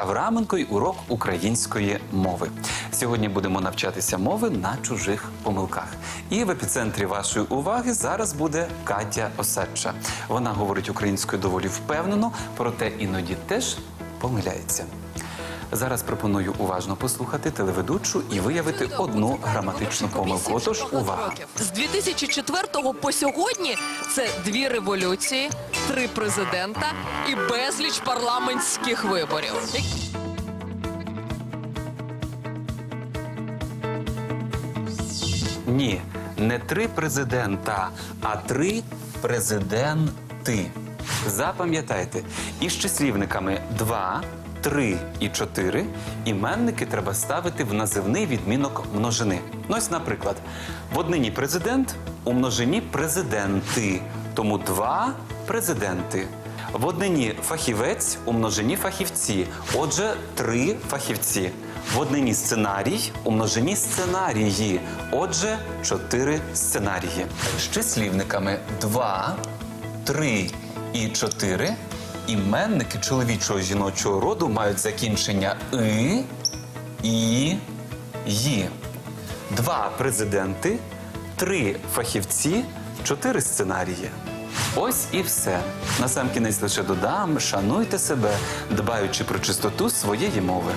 Авраменко й урок української мови. Сьогодні будемо навчатися мови на чужих помилках. І в епіцентрі вашої уваги зараз буде Катя Осадча. Вона говорить українською доволі впевнено, проте іноді теж помиляється. Зараз пропоную уважно послухати телеведучу і виявити одну граматичну помилку. Отож, увага! З 2004 по сьогодні це дві революції, три президента і безліч парламентських виборів. Ні, не три президента, а три президенти. Запам'ятайте, із числівниками 2, 3 і 4 іменники треба ставити в називний відмінок множини. Ну, ось, наприклад, в однині президент, у множині президенти. Тому два президенти. В однині фахівець, у множині фахівці. Отже, три фахівці. В однині сценарій, у множині сценарії. Отже, чотири сценарії. З числівниками 2, 3 і 4 іменники чоловічого жіночого роду мають закінчення и, і, ї. Два президенти, три фахівці, чотири сценарії. Ось і все. Насамкінець лише додам, шануйте себе, дбаючи про чистоту своєї мови.